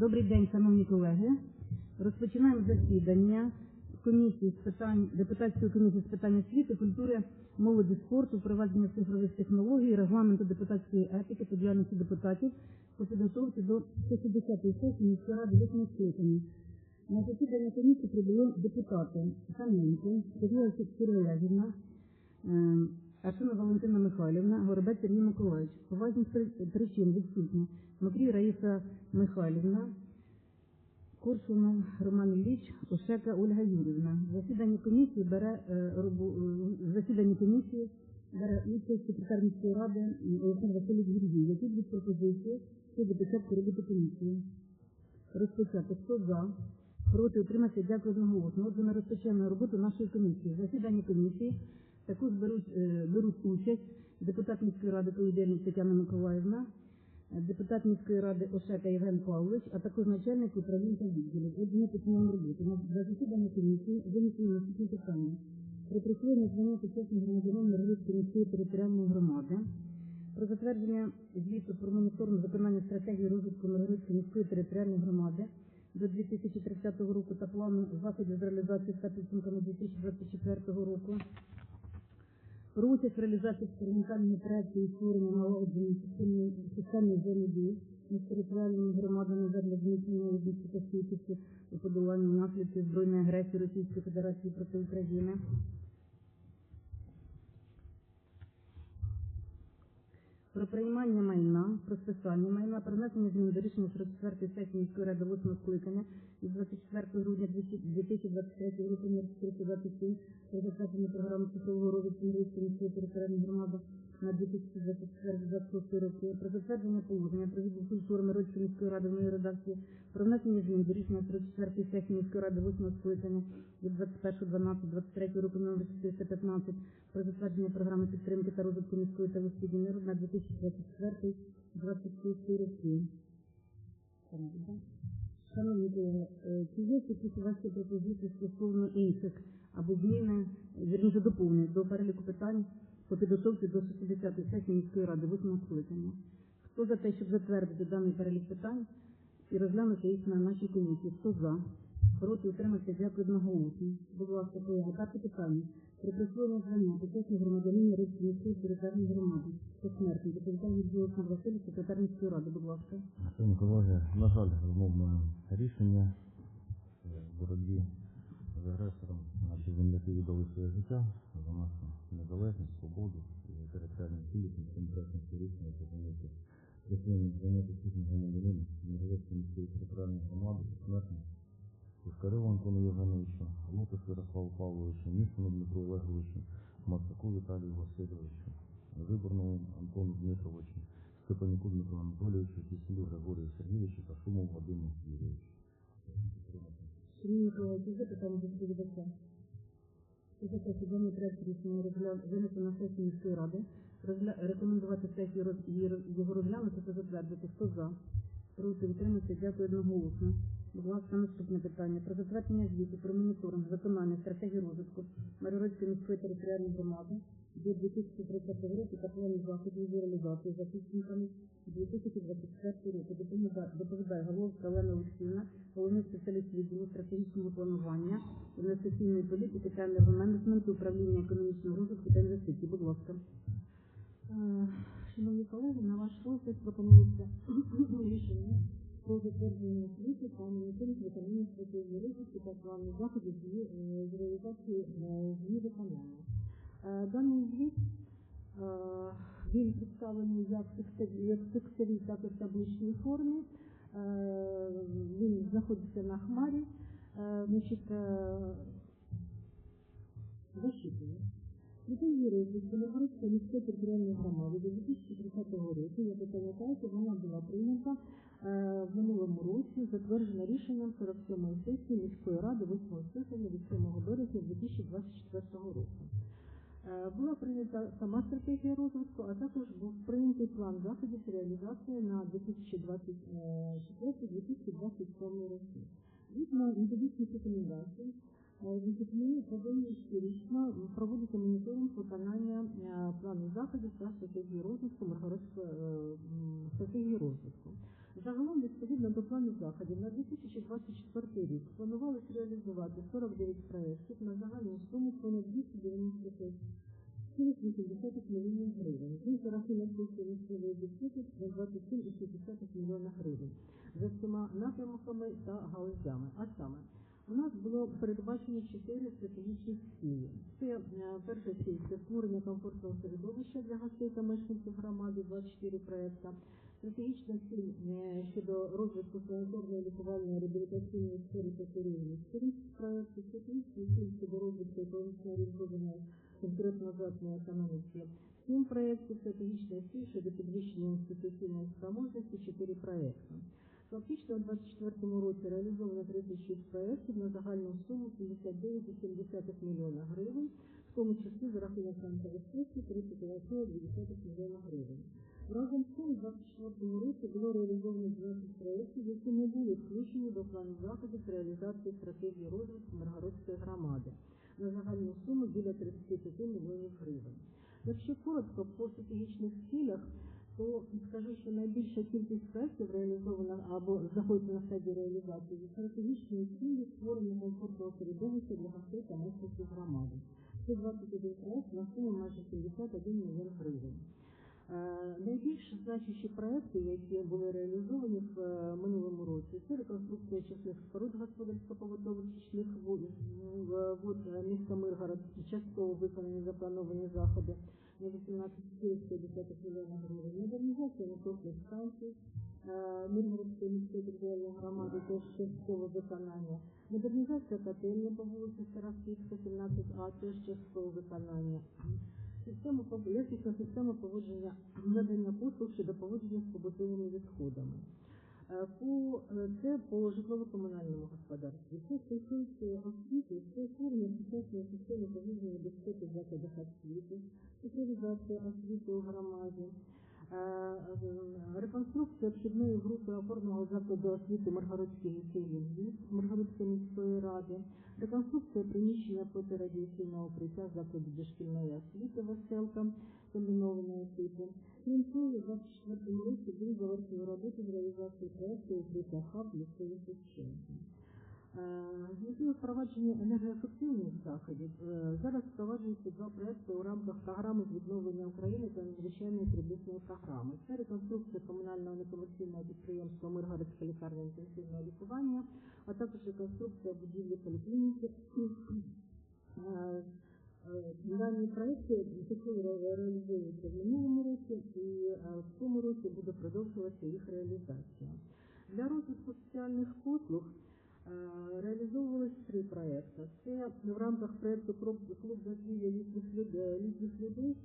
Добрий день, шановні колеги. Розпочинаємо засідання комісії з питань депутатської комісії з питань освіти, культури, молоді, спорту, впровадження цифрових технологій, регламенту депутатської етики та діяльності депутатів по підготовці до 160-ї сесії міської ради восьмого скликання. На засідання комісії прибули депутати Саненко, Сергія Кирилегівна, е, Аршина Валентина Михайлівна, Горобець Сергій Миколаївич. Поважних причин відсутні. Макрій Раїса Михайлівна, Коршунов Роман Ілліч, Ошека Ольга Юрівна. В засіданні комісії бере е, е, в засіданні комісії бере участь секретар міської ради Олександр Васильович Гіргій, які будуть пропозиції щодо початку роботи комісії. Розпочати. Хто за? Проти утримався. Дякую одноголосно. Отже, ми розпочнемо роботу нашої комісії. В засіданні комісії також беруть, е, беруть участь депутат міської ради Колодельник Тетяна Миколаївна, депутат міської ради Ошека Євген Павлович, а також начальник управління відділів. Отже, ми почнемо роботу. На засіданні комісії винесені наступні питання. Про присвоєння звання почесних громадянин Миргородської міської територіальної громади, про затвердження звіту про моніторинг виконання стратегії розвитку Миргородської міської територіальної громади до 2030 року та плану заходів з реалізації за підсумками 2024 року. Участь реалізації експериментальної праці і створення налагодження системної взаємодії між територіальними громадами задля зміцнення одності та стійкості у подоланні наслідків збройної агресії Російської Федерації проти України. Про приймання майна, про списання майна, про внесення змін до рішення 44 сесії міської ради 8 скликання від 24 грудня 2023 року номер 427 про затвердження програми цифрового розвитку Мирівської територіальної громади на 2024-2026 роки, про затвердження положення про відділ культури Мирівської міської ради в новій редакції, про внесення змін до рішення 44 сесії міської ради 8 скликання від 21.12.23 року номер 415 про затвердження програми підтримки та розвитку міської та освіти миру на 2024-2026 роки. Шановні колеги, чи є якісь ще пропозиції стосовно інших або зміни, вірніше доповнення до переліку питань по підготовці до 60-ї сесії міської ради 8 скликання? Хто за те, щоб затвердити даний перелік питань і розглянути їх на нашій комісії? Хто за? Проти утримався, дякую одноголосно. Будь ласка, колеги, перше питання. Про присвоєння звання почесних громадянин Рицької міської територіальної громади. Посмертно. Доповідає відділ Олександр Васильович, секретар міської ради, будь ласка. Шановні колеги, на жаль, змовне рішення в боротьбі з агресором наші земляки віддали своє життя за нашу незалежність, свободу і територіальну цілісність, демократичне рішення припинити присвоєння звання почесних громадянин міської територіальної громади посмертно Пушкареву Антону Євгеновичу, Лукас Ярославу Павловичу, Мішину Дмитру Олеговичу, Мацаку Віталію Васильовичу, Виборному Антону Дмитровичу, Степанюку Дмитру Анатолійовичу, Кисілю Григорію Сергійовичу та Шумову Вадиму Юрійовичу. Питання до проект рішення винести на сесію міської ради, рекомендувати сесію його розглянути та затвердити. Хто за? Проти утримався, дякую одноголосно. Будь ласка, наступне питання. Про затвердження звіту про моніторинг виконання стратегії розвитку Маріородської міської територіальної громади до 2030 року та плану заходів її реалізації за підсумками 2024 року. Доповідає- Головка Олена Олексійовна, головний спеціаліст відділу стратегічного планування, інвестиційної політики та енергоменеджменту управління економічного розвитку та інвестицій. Будь ласка. Е, Шановні колеги, на ваш розгляд пропонується рішення про затвердження освіти та моніторинг виконання стратегії розвитку та плану заходів з е, реалізації е, її виконання. Е, Даний звіт е, він представлений як текстовій, так і в табличній формі. Е, Він знаходиться на хмарі. Е, Значить, Стратегія розвитку Новгородської міської територіальної громади до 2030 року, як ви пам'ятаєте, вона була прийнята е, в минулому році, затверджена рішенням 47-ї сесії міської ради 8 скликання від 7 березня 2024 року. Е, Була прийнята сама стратегія розвитку, а також був прийнятий план заходів реалізації на 2024-2027 роки. Згідно методичних рекомендацій, е, значить, ми повинні щорічно проводити моніторинг виконання е, плану заходів та стратегії розвитку е, стратегії розвитку. Загалом, відповідно до плану заходів, на 2024 рік планувалось реалізувати 49 проєктів на загальну суму понад 295,8 мільйонів гривень. Них за рахунок коштів місцевої бюджету на 27,6 мільйона гривень за всіма напрямками та галузями. А саме, у нас було передбачено чотири стратегічних цілі. Це е, перша ціль це створення комфортного середовища для гостей та мешканців громади, 24 проекта. Стратегічна ціль е, щодо розвитку санаторної лікувальної реабілітаційної сфери та туризму. проєкту стратегічна ціль щодо розвитку екологічно відновленої конкурентно здатної економіки. Сім проєктів стратегічна ціль щодо підвищення інституційної спроможності, чотири проекти. Фактично у 2024 році реалізовано 36 проєктів на загальну суму 59,7 мільйона гривень, в тому числі за рахунок грантових коштів 31,2 мільйона гривень. Разом з цим у 2024 році було реалізовано 12 проєктів, які не були включені до плану заходів з реалізації стратегії розвитку Миргородської громади на загальну суму біля 35 мільйонів гривень. Якщо коротко по стратегічних цілях, то скажу, що найбільша кількість проєктів реалізована або знаходиться на стадії реалізації зі стратегічної цілі створення комфортного середовища для гостей та мешканців громади. Це 21 проєкт на суму майже 71 мільйон гривень. Е, Найбільш значущі проекти, які були реалізовані в е, минулому році, це реконструкція чесних споруд господарсько-побутових вод міста Миргород, частково виконані заплановані заходи на 18,5 мільйона гривень, модернізація насосних станцій, е, Миргородської міської територіальної громади теж часткове виконання, модернізація котельні по вулиці Старосвітська, 17А, теж часткове виконання. Система якісна система поводження надання послуг щодо поводження з побутовими відходами. Е, По е, це по житлово-комунальному господарстві. Це стосується освіти, це створення сучасної системи поводження безпеки закладах освіти, соціалізація освіти у громаді. Е, Реконструкція обхідної групи опорного закладу освіти Маргородський ліцей «Львів» Маргородської міської ради, реконструкція приміщення протирадіаційного укриття закладу дошкільної освіти Веселка комбінованої типу. Цього, у 24 році були завершені роботи з реалізації проекту укриття хаб лісових Шевченка. З метою впровадження енергоефективних заходів е, зараз впроваджуються два проекти у рамках програми з відновлення України та надзвичайної кредитної програми. Це реконструкція комунального некомерційного підприємства Миргородська лікарня інтенсивного лікування, а також реконструкція будівлі поліклініки. Е, е, Дані проекти таки ре- реалізуються в минулому році і е, в цьому році буде продовжуватися їх реалізація. Для розвитку соціальних послуг Е, Реалізовувалось три проекти. Це в рамках проекту «Клуб дозвілля літніх людей,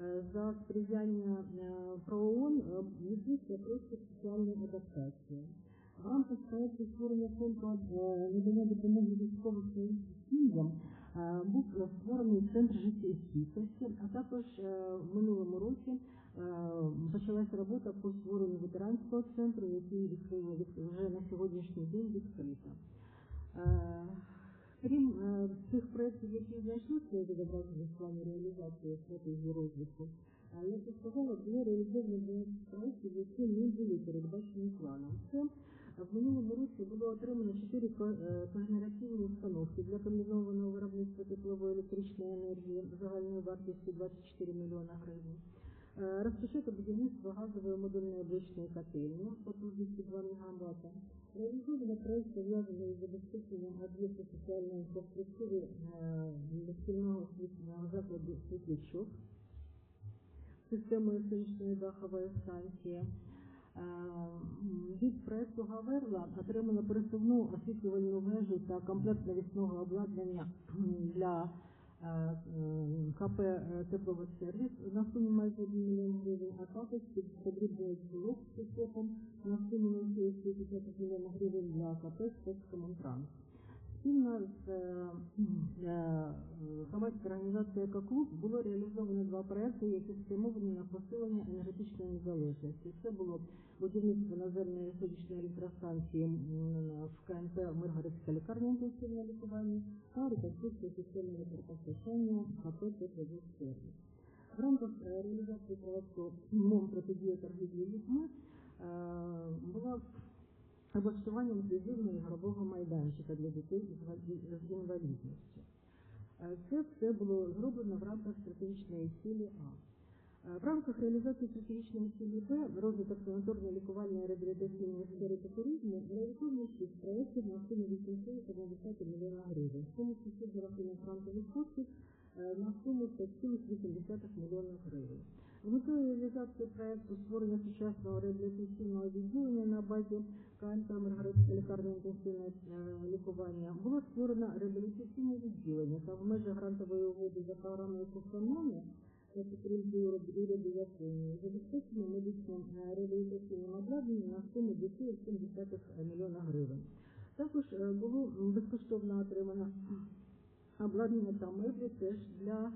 е, за сприяння е, ПРООН відбувся проєкт соціальної адаптації. В рамках проекту створення фонду е, надання допомоги військовим сім'ям е, був створений центр життєстійкості, а також е, в минулому році е, почалася робота по створенню ветеранського центру, який вже на сьогоднішній день відкрито. Е, Крім е, цих проєктів, які знайшли своє відображення в плані реалізації стратегії розвитку, е, я сказала, було реалізовано 12 проєктів, які не були передбачені планом. Це в минулому році було отримано 4 когенераційні установки для комбінованого виробництва теплової електричної енергії загальною вартістю 24 мільйона гривень. Е, Розпочато будівництво газової модульної обличної котельні потужністю 2 МВт. Реалізовано проєкт пов'язаний з забезпеченням об'єкту соціальної інфраструктури е, дошкільного освітнього закладу світлячок системою сонячної дахової станції. Е, Від проекту Гаверла отримано пересувну освітлювальну вежу та комплект навісного обладнання для е, КП е, «Тепловодсервіс» на суму майже 1 мільйон гривень, а також подрібний блок з прицепом на суму 0,6 мільйона гривень для КП «Спецкомунтранс». Спільно з е, громадською організацією «Екоклуб» було реалізовано два проекти, які спрямовані на посилення енергетичної незалежності. Це було будівництво наземної сонячної електростанції в КНП Миргородська лікарня інтенсивного лікування та реконструкція системи електропостачання КП «Тепловодсервіс». В рамках е, реалізації проекту МОМ протидія торгівлі людьми е, була облаштування інклюзивного ігрового майданчика для дітей з інвалідністю. Це все було зроблено в рамках стратегічної цілі А. Е, В рамках реалізації стратегічної цілі Б розвиток санаторно-лікувальної реабілітаційної сфери туризму реалізовано шість проєктів на суму 850 мільйона гривень. В тому числі за рахунок грантових коштів е, на суму 5,8 мільйона гривень. З метою реалізації проєкту створення сучасного реабілітаційного відділення на базі КНП Миргородська лікарня інтенсивне е, лікування було створено реабілітаційне відділення та в межах грантової угоди за програмою «Кухонами» та підтримки уряду- Японії забезпечено медичним е, реабілітаційним обладнанням на суму 2,7 мільйона гривень. Також е, було безкоштовно отримано обладнання та меблі теж для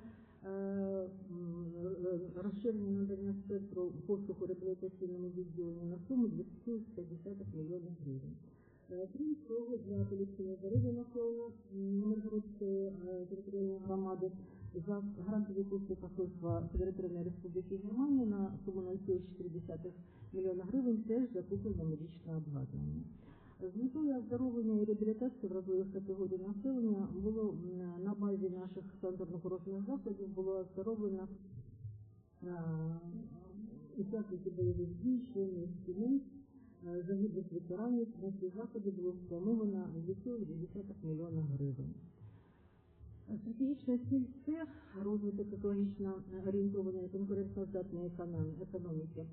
розширення надання спектру послуг у реабілітаційному відділенні на суму 250 мільйонів гривень. Е, Крім цього, для поліпшення здоров'я населення Миргородської е, територіальної громади за грантові кошти посольства Федеративної Республіки Германії на суму 0,4 мільйона гривень теж закуплено медичне обладнання. З метою оздоровлення і реабілітації вразливих категорій населення було м, на базі наших санаторно-курортних закладів було оздоровлено е, учасників бойових дій, членів е, загиблих ветеранів. На ці заходи було спрямовано 2,2 мільйона гривень. Стратегічна ціль це розвиток екологічно орієнтованої конкурентноздатної економ- економіки.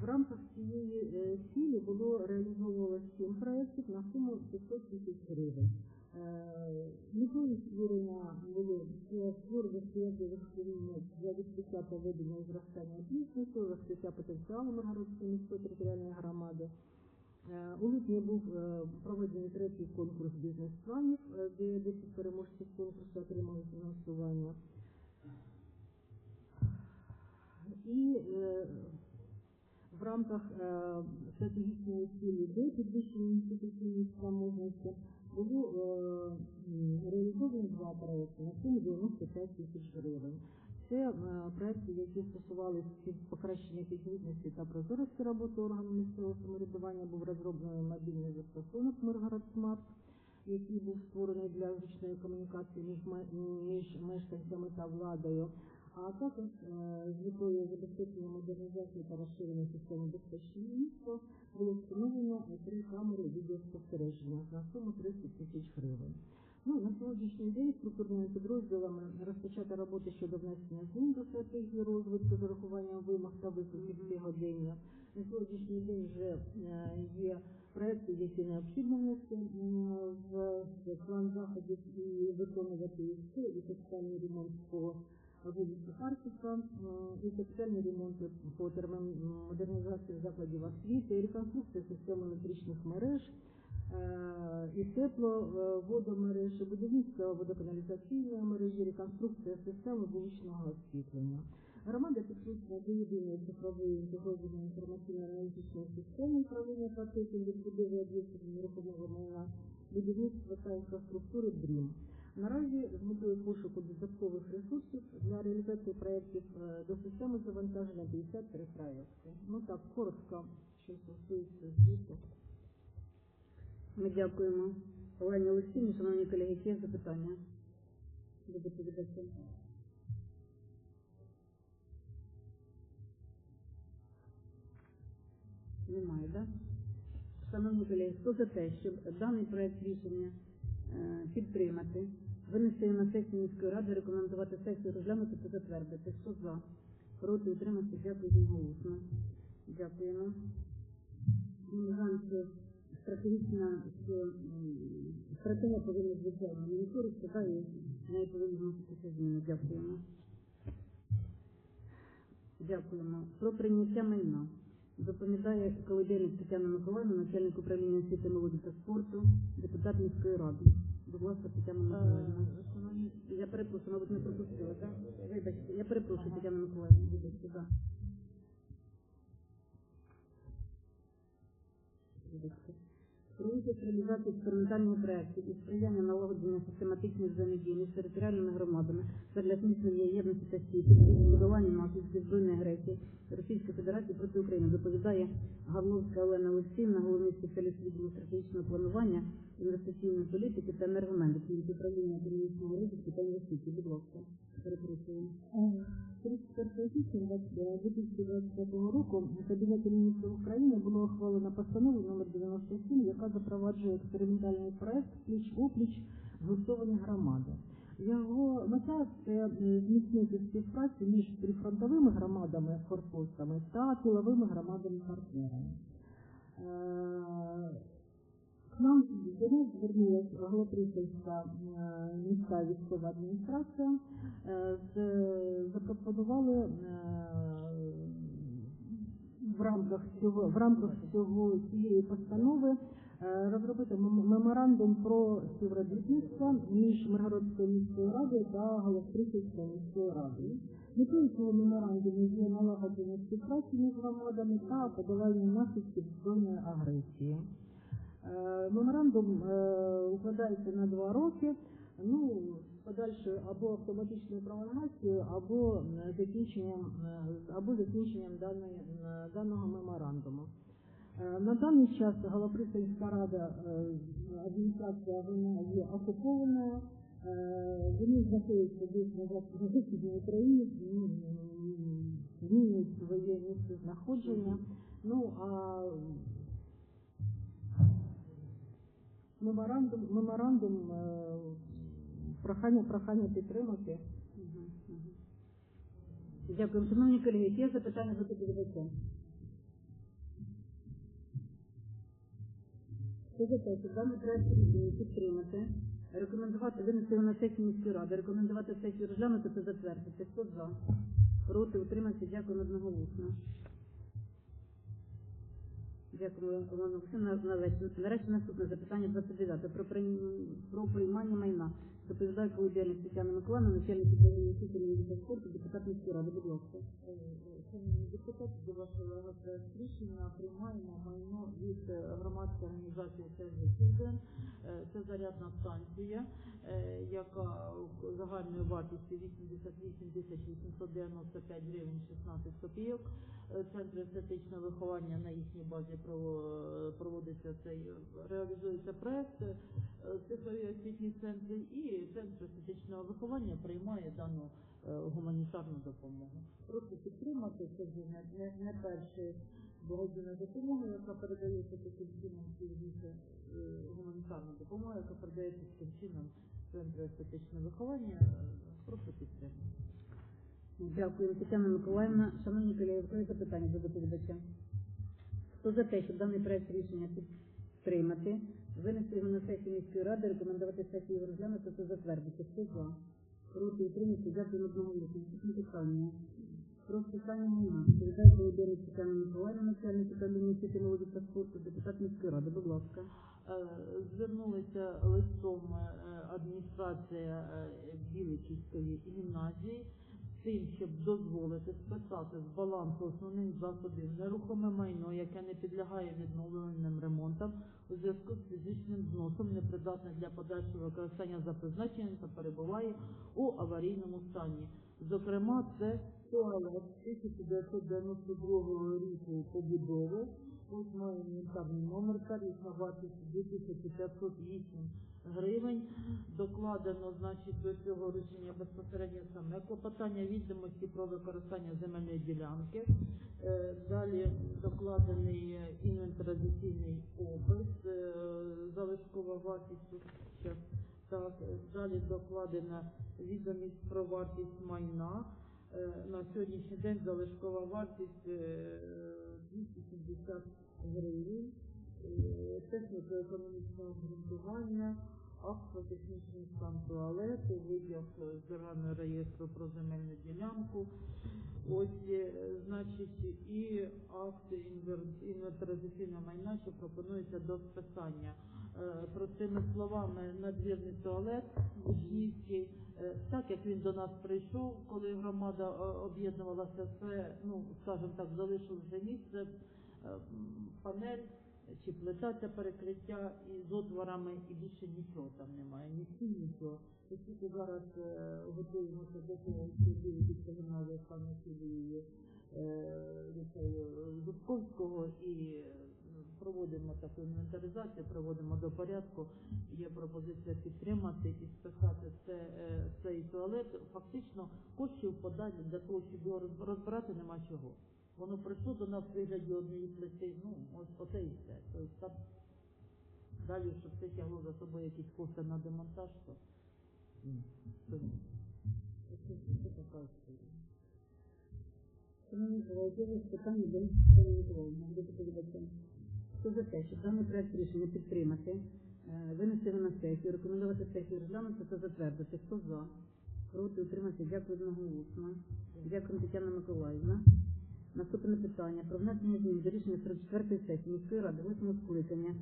В рамках цієї е, цілі було реалізовувалось сім проєктів на суму 500 тисяч гривень. Метою створення було створення сприятливих умов для відкриття проведення і зростання бізнесу, розкриття потенціалу Миргородської міської територіальної громади. Е, У липні був е, проведений третій конкурс бізнес-планів, е, де 10 переможців конкурсу отримали фінансування. І в рамках стратегічної цілі Д підвищення інституційної спроможності було е, реалізовано два проекти на суму 95 тисяч гривень. Це е, проекти, які стосувалися покращення підзвітності та прозорості роботи органів місцевого самоврядування, був розроблений мобільний застосунок Миргород Смарт, який був створений для зручної комунікації між мешканцями та владою, а також е, з метою забезпечення модернізації та розширення системи безпечного міста було встановлено е, три камери відеоспостереження на суму 30 тисяч гривень. Ну, на сьогоднішній день структурними підрозділами розпочата робота щодо внесення змін до стратегії розвитку з урахуванням вимог та викликів сьогодення. На сьогоднішній день вже е, є проекти, які необхідно внести в план заходів і виконувати їх. І капітальний ремонт по вулиці Харківська, е, і капітальні ремонти по термомодернізації закладів освіти, реконструкція системи електричних мереж, і тепло, е, водомереж, і будівництво водоканалізаційної мережі, реконструкція системи вуличного освітлення. Громада підключена до єдиної цифрової інтегрованої інформаційно-аналітичної системи управління процесів відбудови об'єктів нерухомого майна, будівництва та інфраструктури ДРІМ. Наразі з метою пошуку додаткових ресурсів для реалізації проєктів е, до системи завантаження 53 проєкти. Ну так, коротко, що стосується звіту. Ми дякуємо. Олені Олексійовні, шановні колеги, є запитання до доповідача? Немає, так? Шановні колеги, хто за те, щоб даний проект рішення е, підтримати, винести на сесію міської ради, рекомендувати сесію розглянути та затвердити. Хто за? Проти утримався, дякую голосно. Дякуємо. Ми стратегічна стратегія повинна звичайно моніторитися, да, і неї повинні вноситися зміни. Дякуємо. Дякуємо. Про прийняття майна. Доповідає Колодєник Тетяна Миколаївна, начальник управління освіти, молоді та спорту, депутат міської ради. Будь ласка, Тетяна Миколаївна. Я перепрошую, мабуть, не пропустила, так? Вибачте, я перепрошую, Тетяна Миколаївна, вибачте, так. Вибачте. Участь реалізації експериментальних проєктів і сприяння налагодження систематичних взаємодій між територіальними громадами для зміцнення єдності та стійкості подолання наслідків збройної агресії Російської Федерації проти України доповідає Гавловська Олена Олексіївна, головний спеціаліст відділу стратегічного планування, інвестиційної політики та від управління економічного розвитку та інвестицій. Будь ласка, перепрошую. 31 січня 2025 року Кабінетом міністрів України було ухвалено постанову номер 97, яка запроваджує експериментальний проект пліч опліч згуртовані громади. Його мета це е, зміцнити співпрацю між прифронтовими громадами форпостами та тиловими громадами партнерами. Нам до звернулася Голоприсівська е, міська військова адміністрація, е, запропонували е, в рамках цього в рамках цього цієї постанови е, розробити меморандум про співробітництво між Миргородською міською радою та Голоприсівською міською радою. Метою цього меморандуму є налагодження співпраці між громадами та подолання наслідків збройної агресії. Е, Меморандум е, укладається на два роки. Ну, з подальшою або автоматичною пролонгацією, або закінченням е, або закінченням даної, даного меморандуму. На даний час Галаприсинська рада адміністрація вона є окупованою. Е, Вони знаходяться десь на західній Україні, змінюють своє місце знаходження. Ну а меморандум, меморандум прохання, прохання підтримати. Дякую. Шановні колеги, є запитання до доповідача? Щоб даний проект підтримати, рекомендувати винести на сесію міської ради, рекомендувати сесію розглянути та затвердити. Хто за? Проти, утримався, дякую одноголосно. Дякую, Олена Олексійовна. Нарешті- наступне запитання 29. Про, про приймання майна. Доповідає колодільник Тетяна Миколаївна, начальник управління освіти та спорту, депутат міської ради. Будь ласка. Шановні депутати, до вашого проект рішення приймаємо майно від е, громадської організації Children. Е, Це зарядна станція, е, яка загальною вартістю 88 тисяч 895 гривень 16 копійок. Е, Центр естетичного виховання на їхній базі проводиться цей реалізується проект е, цифрові освітні центри і центр естетичного виховання приймає дану е, гуманітарну допомогу. Прошу підтримати, це вже не, не, перша благодійна допомога, яка передається таким чином пізніше е, гуманітарна допомога, яка передається таким чином центру естетичного виховання. Е, Прошу підтримати. Дякую, Тетяна Миколаївна. Шановні колеги, запитання до доповідача? Хто за те, щоб даний проект рішення підтримати, винести його на сесію міської ради, рекомендувати сесію його розглянути та затвердити? Хто за? Проти утримати, дякую одноголосно. Наступне питання. Про списання майна. Передає Володимир Тетяна Миколаївна, начальник управління освіти, молоді та спорту, депутат міської ради. Будь ласка. Е, Звернулася листом е, адміністрація е, Біликівської гімназії тим, щоб дозволити списати з балансу основних засобів нерухоме майно, яке не підлягає відновленим ремонтам у зв'язку з фізичним зносом, непридатне для подальшого використання за призначенням та перебуває у аварійному стані. Зокрема, це туалет 1992 року побудови. Ось має інвентарний номер, тарифна вартість 2508 гривень. Докладено, значить, до цього рішення безпосередньо саме клопотання відомості про використання земельної ділянки. Е, Далі докладений інвентаризаційний опис, е, залишкова вартість. Так, далі докладена відомість про вартість майна. Е, На сьогоднішній день залишкова вартість е, 270 гривень. Е, Техніко-економічного обґрунтування, акт про технічний стан туалету, витяг е, з державного реєстру про земельну ділянку. Ось, значить, і акт інвер- інвентаризаційного майна, що пропонується до списання. Е, Простими словами, надвірний туалет Вишнівський, е, так як він до нас прийшов, коли громада е, об'єднувалася, це, ну, скажімо так, залишилося місце, панель чи плита це перекриття із отворами, і більше нічого там немає, ні стін, нічого. Оскільки зараз е, готуємося до того, що будуть гімназія е, ліцею Зубковського і е, проводимо таку інвентаризацію, проводимо до порядку. Є пропозиція підтримати і списати це, е, цей туалет. Фактично коштів подалі для того, щоб його розбирати, нема чого. Воно нас в вигляді однієї плити, ну, ось оце і все. Тобто там далі, щоб це тягло за собою якісь кошти на демонтаж, то, ні. то ні. Це така. Шановні колеги, питання до Ірини. Хто за те, щоб даний проект рішення підтримати, е, винести його на сесію, рекомендувати сесію розглянути та затвердити. Хто за? Проти утримався. Дякую одноголосно. Дякую, Тетяна Миколаївна. Наступне питання про внесення змін до рішення 44 сесії міської ради 8 скликання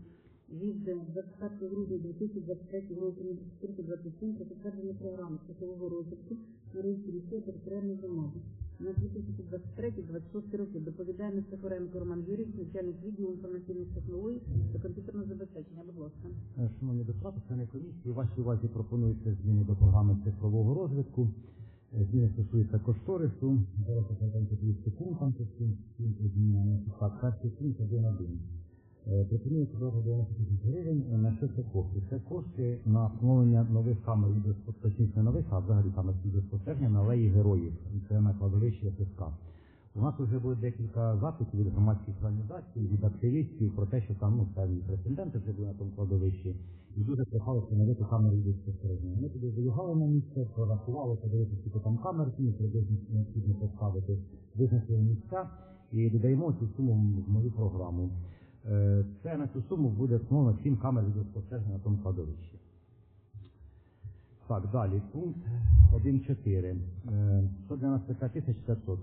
від 25 грудня 2023 року на 427 про затвердження програми цифрового розвитку Марійської міської територіальної громади на 2023-2026 роки. Доповідає Нестахоренко Роман Юрійович, начальник відділу інформаційних технологій та комп'ютерного забезпечення. Будь ласка. Е, Шановні депутати, члени комісії, вашій увазі пропонується зміни до програми цифрового розвитку. Зміни стосуються кошторису. Зараз я там по пунктам, по всім всім змінами. Так, перший пункт 1.1. Е, Пропонується до 90 гривень. На що це кошти? Це кошти на встановлення нових камер відеоспостереження, не нових, а взагалі камер відеоспостереження на алеї героїв. Це на кладовищі ССК. У нас вже було декілька запитів від громадських організацій, від активістів про те, що там ну, певні претенденти вже були на тому кладовищі, і дуже прохали встановити камери відеоспостереження. Ми туди заїхали на місце, прорахували, подивитися, скільки там камер, які приблизно необхідно поставити, визначили місця і додаємо цю суму в мою програму. Е, Це на цю суму буде встановлено 7 камер відеоспостереження на тому кладовищі. Так, далі, пункт 1.4. Е, 195 тисяч 500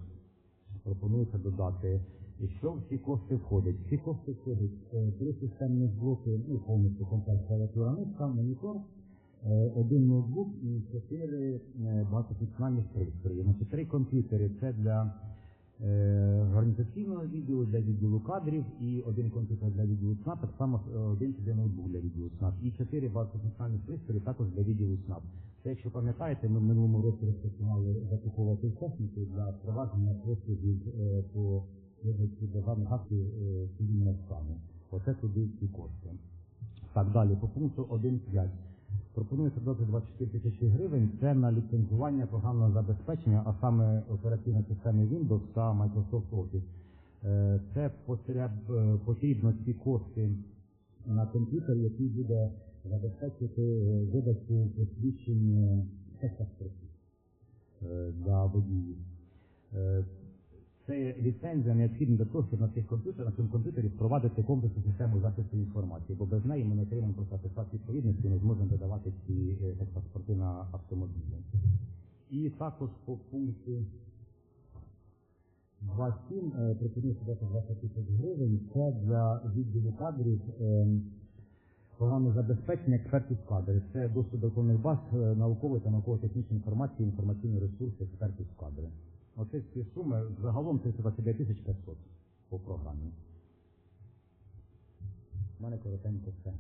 пропонується додати. І що в ці кошти входить? Ці кошти входять е, три системні блоки, ну, повністю комплект клавіатура низка, монітор, е, один ноутбук і чотири е, багатофункціональних пристрої. Значить, три комп'ютери це для е, організаційного відділу, для відділу кадрів і один комп'ютер для відділу СНАП, так само е, один сюди ноутбук для відділу СНАП. І чотири багатофункціональних пристрої також для відділу СНАП. Це, якщо пам'ятаєте, ми в минулому році розпочинали закуповувати техніку для впровадження послугів е, по визначці державних актів е, цивільного стану. Оце туди ці кошти. Так, далі, по пункту 1.5. Пропонується додати 24 тисячі гривень. Це на ліцензування програмного забезпечення, а саме операційної системи Windows та Microsoft Office. Е, Це е, потрібно ці кошти на комп'ютер, який буде забезпечити видачу посвідчень е, для водіїв. Е, Це ліцензія необхідна для того, щоб на цих комп'ютерах, на цьому комп'ютері впровадити комплексну систему захисту інформації, бо без неї ми не отримаємо просто атестат відповідності і не зможемо додавати ці е, техпаспорти на автомобілі. І також по пункту 2.7 е, пропонується дати 20 тисяч гривень. Це для відділу кадрів е, програмне забезпечення експертів кадрів. Це доступ до електронних баз е, наукової та науково-технічної інформації, інформаційні ресурси експертів кадрів. Оце ці суми загалом 329 500 по програмі. У мене коротенько все.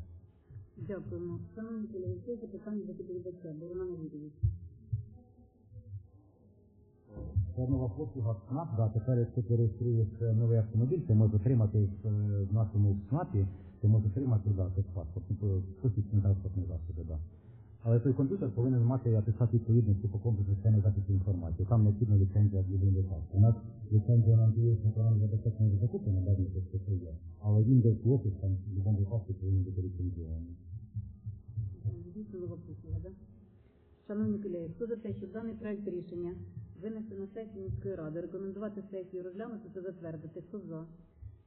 Дякуємо. Шановні колеги, є запитання до доповідача, бо Роман Юрійович. Це нова послуга СНАП, да, тепер якщо ти реєструєш е, новий автомобіль, ти можеш отримати в, е, в нашому СНАПі, ти можеш отримати да, цей паспорт, ну, посвідчення транспортний засоби, да. Але той комп'ютер повинен мати атестат відповідності по комплексу системи захисту інформації. Там необхідна ліцензія для індикації. У нас ліцензія на антивірусне програмне забезпечення вже закуплена, да, що це є. Але Windows і Office там в будь-якому випадку повинен бути ліцензіований. Шановні колеги, хто за те, щоб даний проект рішення винести на сесію міської ради, рекомендувати сесію розглянути та затвердити, хто за?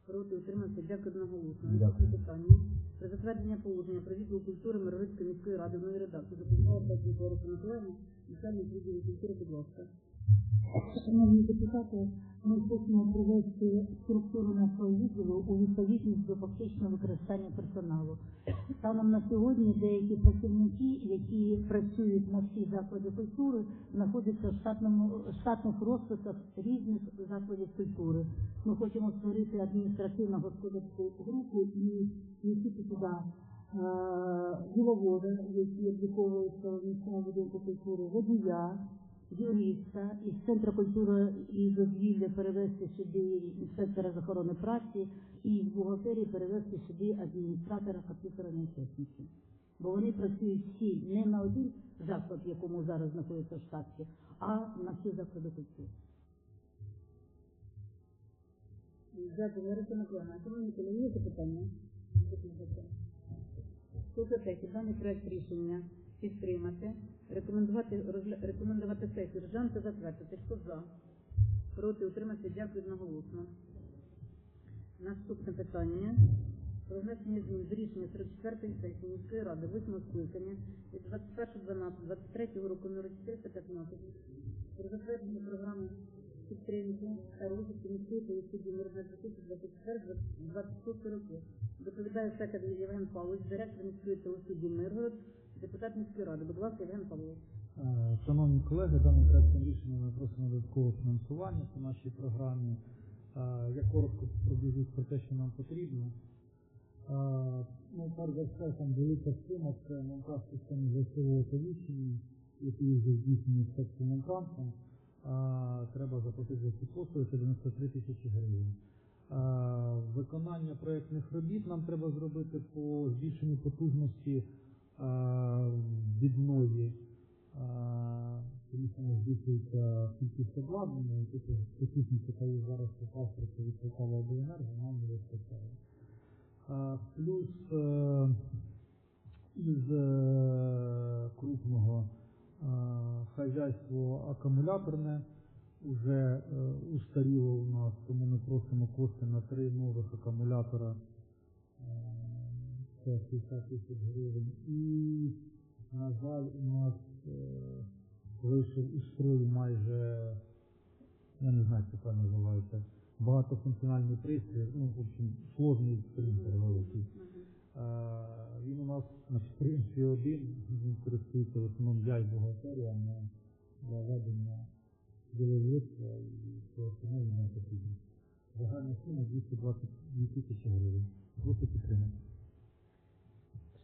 Проти утримався, дякую одноголосно. Дякую. Питання. Про затвердження положення про відділ культури Миргородської міської ради в новій редакції. Запропонувала Петя Бориса Миколаївна, начальник відділу культури, будь ласка. Шановні депутати, ми хочемо привести структуру нашого відділу у відповідність до фактичного використання персоналу. Станом на сьогодні деякі працівники, які працюють на всі заклади культури, знаходяться в штатному штатних розписах різних закладів культури. Ми хочемо створити адміністративно-господарську групу і е, діловода, які обліковуються в міському будинку культури, водія, юриста із Центру культури і дозвілля перевести сюди інспектора з охорони праці і з бухгалтерії перевести сюди адміністратора комп'ютерної техніки. Бо вони працюють всі не на один заклад, в якому зараз знаходяться штаті, а на всі заклади культури. Дякую, Лариса Миколаївна. Шановні колеги, є запитання? Хто за те, щоб даний проект рішення підтримати, рекомендувати, рекомендувати сесію Ржанта затвердити. Хто за? Проти утриматися, дякую одноголосно. Наступне питання. Про внесення змін до рішення 44-ї сесії міської ради 8 скликання від 21.12.23 року номер 415 про затвердження програми підтримки та розвитку міської та відсудів мирної 2024 роки. Доповідає секретар Євген Павлович, директор міської телестудії Миргород, депутат міської ради. Будь ласка, Євген Павлович. Е, Шановні колеги, даним проектом рішення ми просимо додаткове фінансування по нашій програмі. Е, Я коротко пробіжусь про те, що нам потрібно. Е, Ну, перш за все, там велика сума це монтаж системи гостового оповіщення, який вже здійснює спецкомункантом. Треба заплатити за ці послуги, 93 тисячі гривень. Виконання проєктних робіт нам треба зробити по збільшенню потужності віднові тому що не збільшується кількість обладнання, і тут технічно, яка є зараз по паспорту від Полтава обленерго, нам не вистачає. Плюс е, із е, крупного е, хазяйство акумуляторне вже е, устаріло у нас, тому ми просимо кошти на три нових акумулятора. Це 60 тисяч гривень. І, на жаль, у нас е, вийшов із строю майже, я не знаю, як це називається, багатофункціональний пристрій, ну, в общем, сложний принтер великий. Е, Він у нас на підприємстві один, він користується в основному для бухгалтерія, а не для ведення діловодства і все остальне потрібно. Загальна сума 222 тисячі гривень. Прошу підтримати.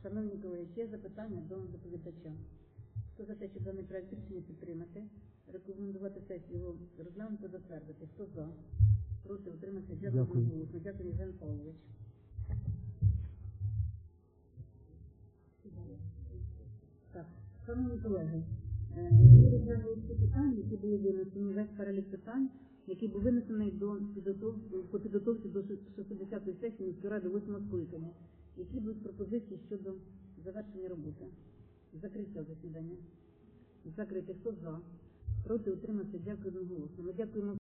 Шановні колеги, ще запитання до доповідача. Хто за те, щоб даний проект рішення підтримати, рекомендувати сесію його розглянути, затвердити. Хто за? Проти утриматися. Дякую Дякую. Дякую, Євген Павлович. Так, шановні колеги, е, ми розглянули всі питання, які були винесені, весь перелік питань, який був винесений до підготовки, по підготовці до 60-ї сесії міської ради 8 скликання. Які будуть пропозиції щодо завершення роботи? Закриття засідання. Закрити. Хто за? Проти утримався. Дякую одноголосно. Ми дякуємо